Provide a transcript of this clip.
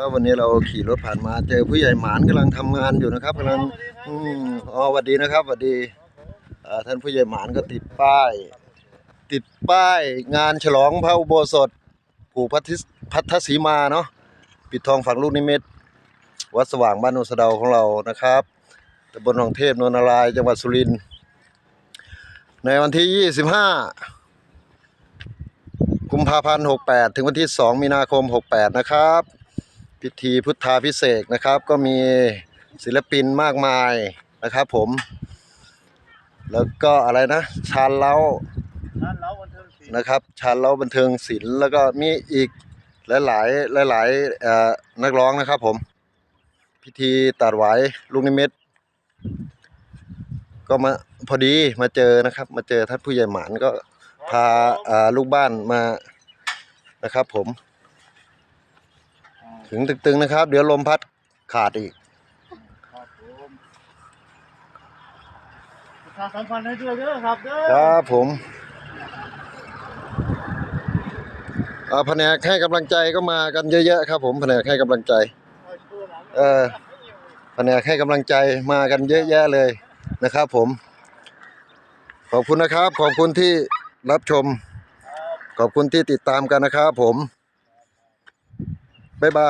ครับวันนี้เราขี่รถผ่านมาเจอผู้ใหญ่หมานกำลังทำงานอยู่นะครับกำลังอืมอ๋อสวัสดีนะครับสวัสดีอ่าท่านผู้ใหญ่หมานก็ติดป้าย ติดป้ายงานฉลองพระอุโบสถปู่พัทธิสพัทธสีมาเนาะปิดทองฝังลูกนิมิตวัดสว่างบ้านโนนสะเดาของเรานะครับตำบลหนองเทพนนนารายณ์จังหวัดสุรินทร์ในวันที่ 25 กุมภาพันธ์ 68 ถึงวันที่ 2 มีนาคม 68 นะครับ พิธีพุทธาพิเศษนะครับ ก็มีศิลปินมากมายนะครับผม แล้วก็อะไรนะ ชาญเล้าร้านเราบันเลป์นะครับชาญเล้าบันเทิงศิลป์แล้วก็มีอีกหลายๆหลายๆนักร้องนะครับผม พิธีตัดหวายลูกนิมิตก็มาพอดีมาเจอนะครับ มาเจอท่านผู้ใหญ่หมานก็พาลูกบ้านมานะครับผม ถึงตึงๆนะครับ เดี๋ยวลมพัดขาดอีกครับผมประชาสัมพันธ์ให้ด้วยเด้อครับเด้อครับผมอ่าแผนกให้กำลังใจก็มากันเยอะๆครับผมแผนกให้กำลังใจ เออแผนกให้กำลังใจมากันเยอะแยะเลยนะครับ ผม ขอบคุณนะครับ ขอบคุณที่รับชม ขอบคุณที่ติดตามกันนะครับผม บ๊ายบ